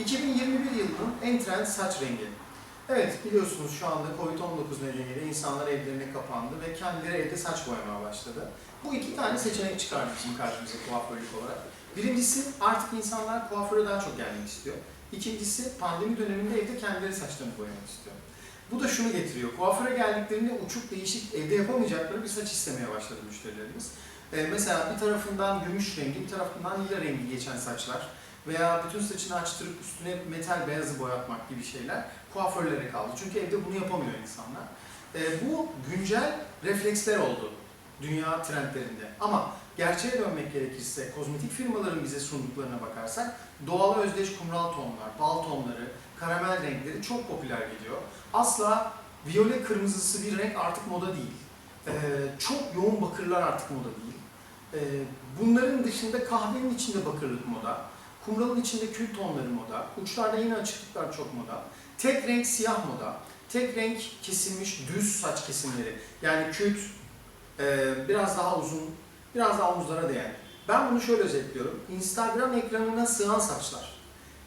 2021 yılının en trend saç rengi. Evet biliyorsunuz şu anda Covid-19 nedeniyle insanlar evlerine kapandı ve kendileri evde saç boyamaya başladı. Bu iki tane seçenek çıkardı bizim karşımıza kuaförlük olarak. Birincisi artık insanlar kuaföre daha çok gelmek istiyor. İkincisi pandemi döneminde evde kendileri saçlarını boyamak istiyor. Bu da şunu getiriyor. Kuaföre geldiklerinde uçuk değişik evde yapamayacakları bir saç istemeye başladı müşterilerimiz. Ee, mesela bir tarafından gümüş rengi, bir tarafından lila rengi geçen saçlar veya bütün saçını açtırıp üstüne metal beyazı boyatmak gibi şeyler kuaförlere kaldı. Çünkü evde bunu yapamıyor insanlar. Ee, bu güncel refleksler oldu dünya trendlerinde. Ama gerçeğe dönmek gerekirse kozmetik firmaların bize sunduklarına bakarsak doğal özdeş kumral tonlar, bal tonları, karamel renkleri çok popüler gidiyor. Asla viyole kırmızısı bir renk artık moda değil. Ee, çok yoğun bakırlar artık moda değil. Ee, bunların dışında kahvenin içinde bakırlık moda, kumralın içinde kül tonları moda, uçlarda yine açıklıklar çok moda. Tek renk siyah moda, tek renk kesilmiş düz saç kesimleri. Yani küt, e, biraz daha uzun, biraz daha omuzlara değen. Ben bunu şöyle özetliyorum. Instagram ekranına sığan saçlar.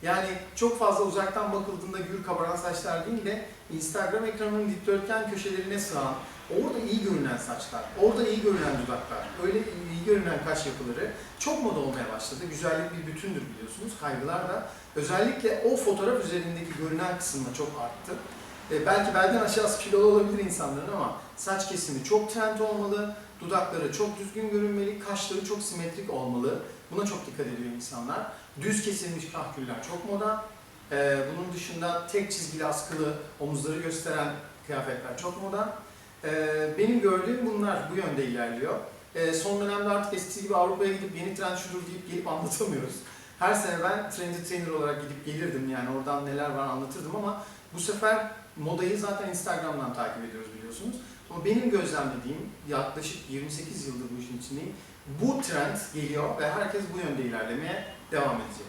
Yani çok fazla uzaktan bakıldığında gür kabaran saçlar değil de Instagram ekranının dikdörtgen köşelerine sığan, orada iyi görünen saçlar, orada iyi görünen dudaklar, öyle iyi görünen kaş yapıları çok moda olmaya başladı. Güzellik bir bütündür biliyorsunuz. Kaygılar da özellikle o fotoğraf üzerindeki görünen kısımda çok arttı. E, belki belden aşağısı kilolu olabilir insanların ama saç kesimi çok trend olmalı, dudakları çok düzgün görünmeli, kaşları çok simetrik olmalı. Buna çok dikkat ediyor insanlar. Düz kesilmiş kahküller çok moda. E, bunun dışında tek çizgili askılı omuzları gösteren kıyafetler çok moda. E, benim gördüğüm bunlar bu yönde ilerliyor. E, son dönemde artık eskisi gibi Avrupa'ya gidip yeni trend şudur deyip gelip anlatamıyoruz. Her sene ben trendy trainer olarak gidip gelirdim yani oradan neler var anlatırdım ama bu sefer modayı zaten Instagram'dan takip ediyoruz biliyorsunuz. Ama benim gözlemlediğim yaklaşık 28 yıldır bu işin içindeyim. Bu trend geliyor ve herkes bu yönde ilerlemeye devam edecek.